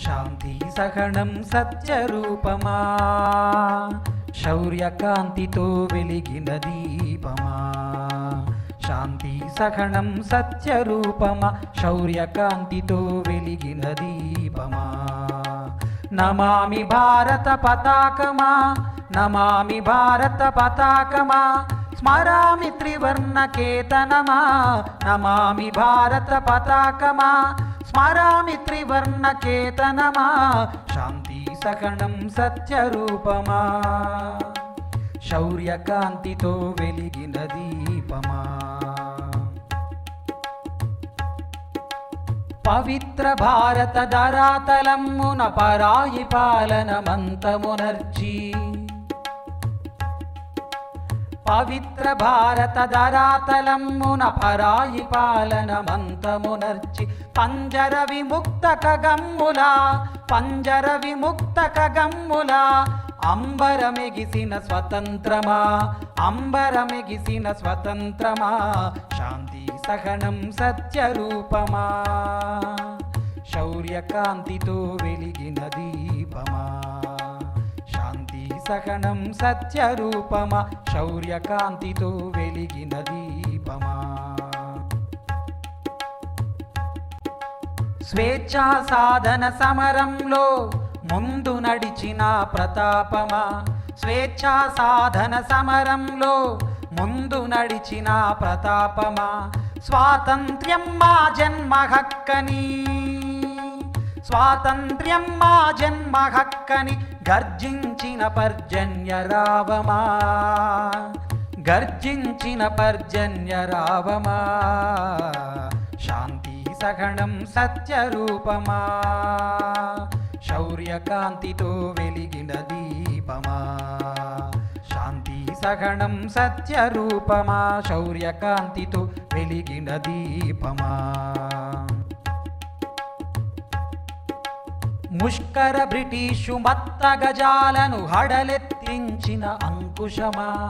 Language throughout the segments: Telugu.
శాంతి సహనం సత్యరూపమా? శౌర్యకాంతితో వెలిగిన దీపమా? శాంతి సహనం సత్యరూపమా? శౌర్యకాంతితో వెలిగిన దీపమా? నమామి భారత పతాకమా? నమామి భారత పతాకమా? స్మరామి త్రివర్ణ కేతనమా నమామి భారత పతాకమా? స్మరామి త్రివర్ణ కేతనమా? శాంతి సకణం సత్యరూపమా? శౌర్యకాంతితో వెలిగిన దీపమా? పవిత్ర భారత ధరాతలమ్మున పరాయి పాలనమంతమునర్చి పవిత్ర భారత ధరాతలమ్మున పరాయి పాలన మంతమునర్చి పంజర విముక్త కగమ్ములా పంజర విముక్త కగమ్ములా. అంబరమెగిసిన స్వతంత్రమా అంబరమెగిసిన స్వతంత్రమా శాంతి సహనం సత్యరూపమా. శౌర్యకాంతితో వెలిగిన దీపమా. శాంతి సహనం సత్యరూపమా? శౌర్యకాంతితో వెలిగిన దీపమా? స్వేచ్ఛా సాధన సమరంలో ముందు నడిచిన ప్రతాపమా? స్వేచ్ఛా సాధన సమరంలో ముందు నడిచిన ప్రతాపమా? స్వాతంత్ర్యం మా జన్మ హక్కనీ స్వాతంత్ర్యం మా జన్మ హక్కని గర్జించిన పర్జన్య రావమా? గర్జించిన పర్జన్య రావమా? శాంతి సగణం సత్యరూపమా? శౌర్యకాంతితో వెలిగిన దీపమా? శాంతి సగణం సత్యరూపమా? శౌర్యకాంతితో వెలిగిన దీపమా? ముష్కర బ్రిటిషు మత్త గజాలను హడలెత్తించిన అంకుశమా.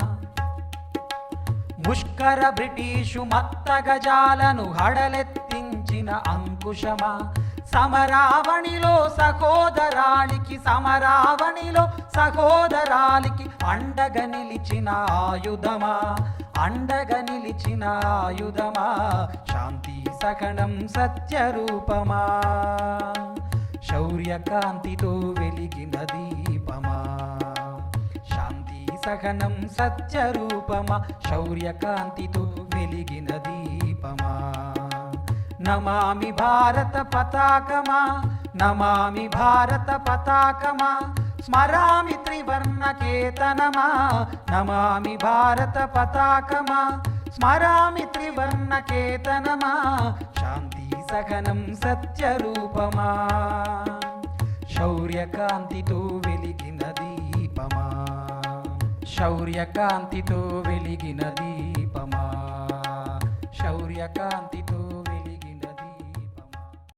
ముష్కర బ్రిటిషు మత్త గజాలను హడలెత్తించిన అంకుశమా. సమరావణిలో సహోదరాళికి సమరావణిలో సహోదరాలికి అండగ నిలిచిన ఆయుధమా. అండగ నిలిచిన ఆయుధమా. శాంతి సకణం సత్యరూపమా. శౌర్యకాంతితో వెలిగిన దీపమా. శాంతి సహనం సత్యరూపమా. శౌర్యకాంతితో వెలిగిన దీపమా. నమామి భారత పతాకమా. నమామి భారత పతాకమా. స్మరామి త్రివర్ణ కేతనమా. నమామి భారత పతాకమా. స్మరామి త్రివర్ణ కేతనమా. శాంతి సహనం సత్యరూపమా? శౌర్యకాంతితో వెలిగిన దీపమా? శౌర్యకాంతితో వెలిగిన దీపమా? శౌర్యకాంతితో